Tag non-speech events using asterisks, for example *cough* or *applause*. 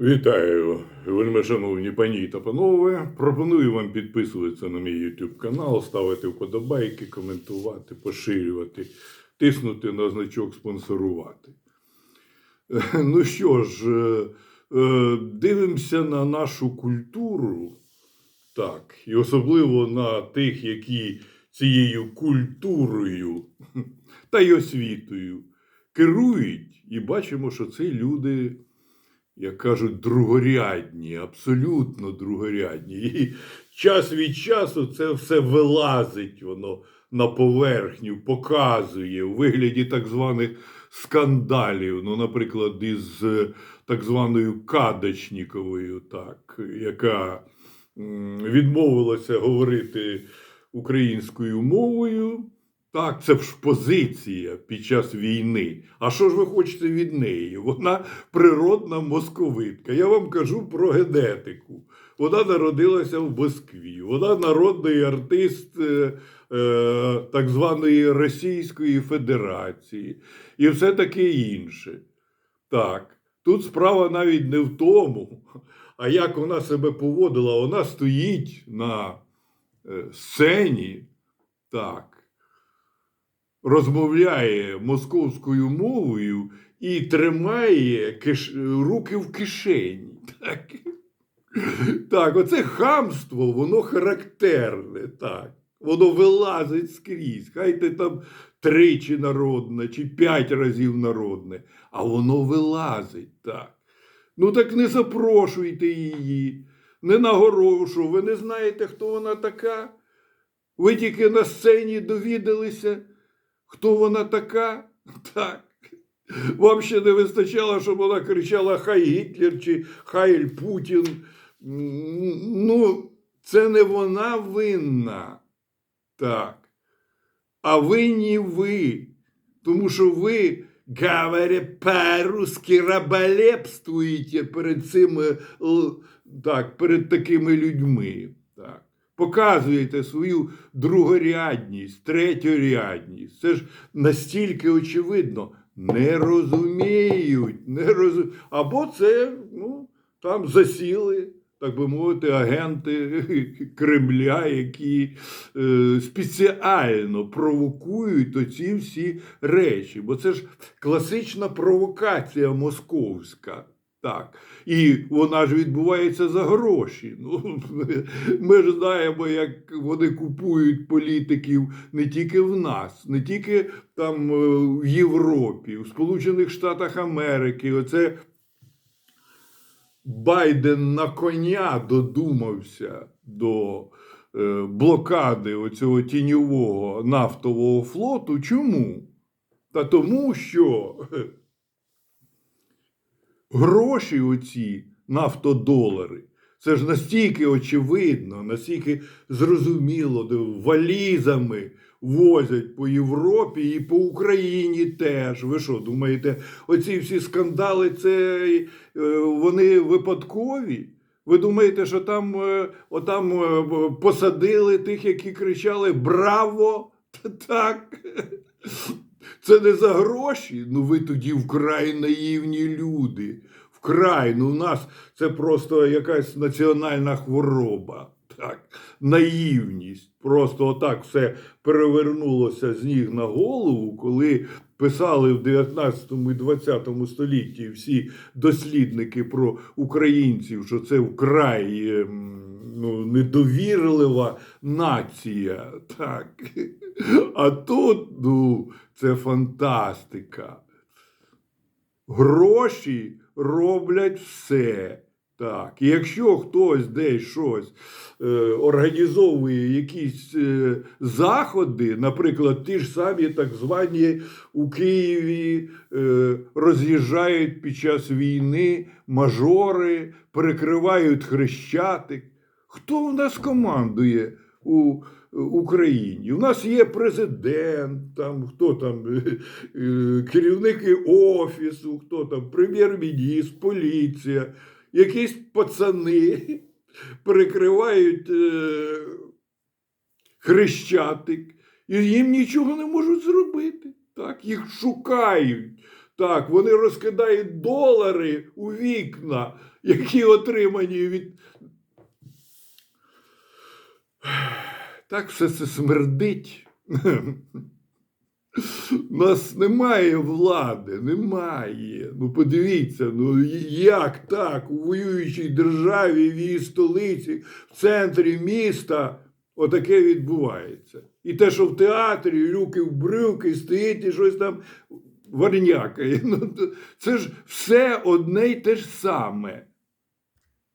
Вітаю, вельми шановні пані та панове. Пропоную вам підписуватися на мій YouTube канал, ставити вподобайки, коментувати, поширювати, тиснути на значок спонсорувати. Ну що ж, е, е, дивимося на нашу культуру, так, і особливо на тих, які цією культурою та й освітою керують, і бачимо, що це люди як кажуть, другорядні, абсолютно другорядні. І час від часу це все вилазить воно на поверхню, показує у вигляді так званих скандалів. Ну, наприклад, із е, так званою Кадочніковою, так, яка відмовилася говорити українською мовою. Так, це ж позиція під час війни. А що ж ви хочете від неї? Вона природна московитка. Я вам кажу про генетику. Вона народилася в Москві. Вона народний артист е, е, так званої Російської Федерації і все таке інше. Так, тут справа навіть не в тому, а як вона себе поводила. Вона стоїть на е, сцені. Так розмовляє московською мовою і тримає киш... руки в кишені. Так. так, оце хамство, воно характерне. так. Воно вилазить скрізь. Хай ти там тричі народне чи п'ять разів народне, а воно вилазить так. Ну так не запрошуйте її, не нагорошу, ви не знаєте, хто вона така. Ви тільки на сцені довідалися, хто вона така? Так. Вам не вистачало, щоб вона кричала Хай Гітлер чи Хайль Путін. Ну, це не вона винна. Так. А винні ви. Тому що ви, говоря по-русски, раболепствуєте перед цими, так, перед такими людьми. Так. Показуєте свою другорядність, третьорядність. Це ж настільки очевидно. Не розуміють, не розуміють. Або це ну, там засіли, так би мовити, агенти *laughs* Кремля, які е, спеціально провокують оці всі речі. Бо це ж класична провокація московська. Так. І вона ж відбувається за гроші. *laughs* Ну, ми ж знаємо, як вони купують політиків не тільки в нас, не тільки там е, в Європі, в Сполучених Штатах Америки. Оце Байден на коня додумався до е, блокади оцього тіньового нафтового флоту. Чому? Та тому, що гроші оці нафтодолари, це ж настільки очевидно, настільки зрозуміло, де валізами возять по Європі і по Україні теж. Ви що, думаєте, оці всі скандали, це е, вони випадкові? Ви думаєте, що там, е, отам е, посадили тих, які кричали Браво! Так. Це не за гроші. Ну ви тоді вкрай наївні люди. Вкрай, ну у нас це просто якась національна хвороба. Так, наївність. Просто отак все перевернулося з ніг на голову, коли писали в 19 і 20 столітті всі дослідники про українців, що це вкрай ем, ну, недовірлива нація. Так. А тут, ну, це фантастика. Гроші роблять все. Так, і якщо хтось десь щось е, організовує якісь е, заходи, наприклад, ті ж самі так звані у Києві е, роз'їжджають під час війни мажори, перекривають хрещатик. Хто в нас командує у Україні? У нас є президент, там, хто там, е, е, керівники офісу, хто там, прем'єр-міністр, поліція якісь пацани перекривають е, хрещатик, і їм нічого не можуть зробити. Так, їх шукають. Так, вони розкидають долари у вікна, які отримані від. Так все це смердить. У нас немає влади, немає. Ну подивіться, ну як так у воюючій державі, в її столиці, в центрі міста отаке відбувається. І те, що в театрі люки в брюки стоїть і щось там варнякає. Ну, це ж все одне й те ж саме.